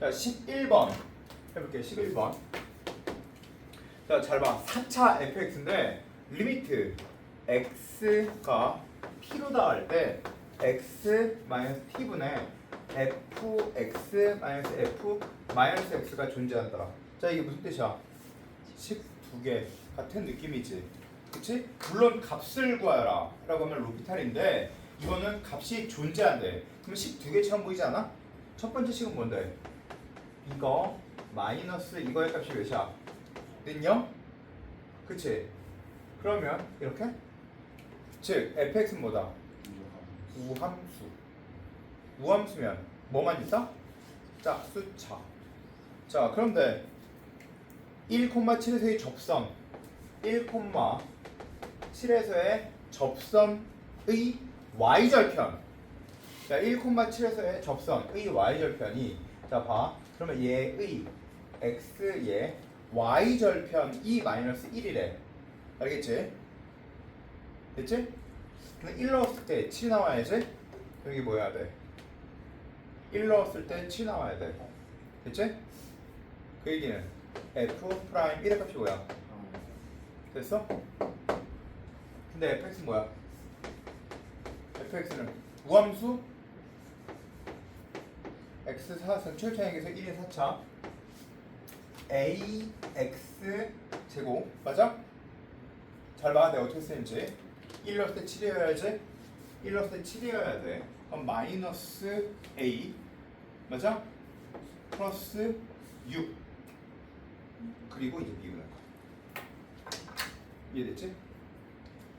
자, 11번 해볼게요. 11번. 자, 잘 봐. 4차 fx인데 리미트 x가 p로 닿을 때 x 마이너스 t분의 fx 마이너스 f 마이너스 x가 존재한다. 자, 이게 무슨 뜻이야? 12개 같은 느낌이지. 그치? 물론 값을 구하라 라고 하면 로피탈인데 이거는 값이 존재한대. 그럼 12개 처럼 보이지 않아? 첫 번째 식은 뭔데? 이거 마이너스 이거의 값이 몇이야? 는요? 그치? 그러면 이렇게? 즉 fx는 뭐다? 우함수 우함수면 뭐만 있다? 자 숫자 자 그런데 1,7에서의 접선 1,7에서의 접선의 y절편 자 1,7에서의 접선의 y절편이 자 봐 그러면 얘의 x의 y절편이 마이너스 1이래 알겠지? 됐지? 근데 1 넣었을 때 7 나와야지 여기 뭐 해야 돼? 1 넣었을 때 7 나와야 돼 됐지? 그 얘기는 f 프라임 1의 값이 뭐야? 됐어? 근데 fx는 뭐야? fx는 우함수 x 사선 최초항에서 1인 4차. Ax 제곱. 맞아? 잘 봐, 내가 어떻게 쓰는지. 1 넣을 때 7이어야지. 1 넣을 때 7이어야 돼. 그럼 마이너스 a. 맞아? 플러스 6 그리고 이제 미분할 거야. 이해됐지?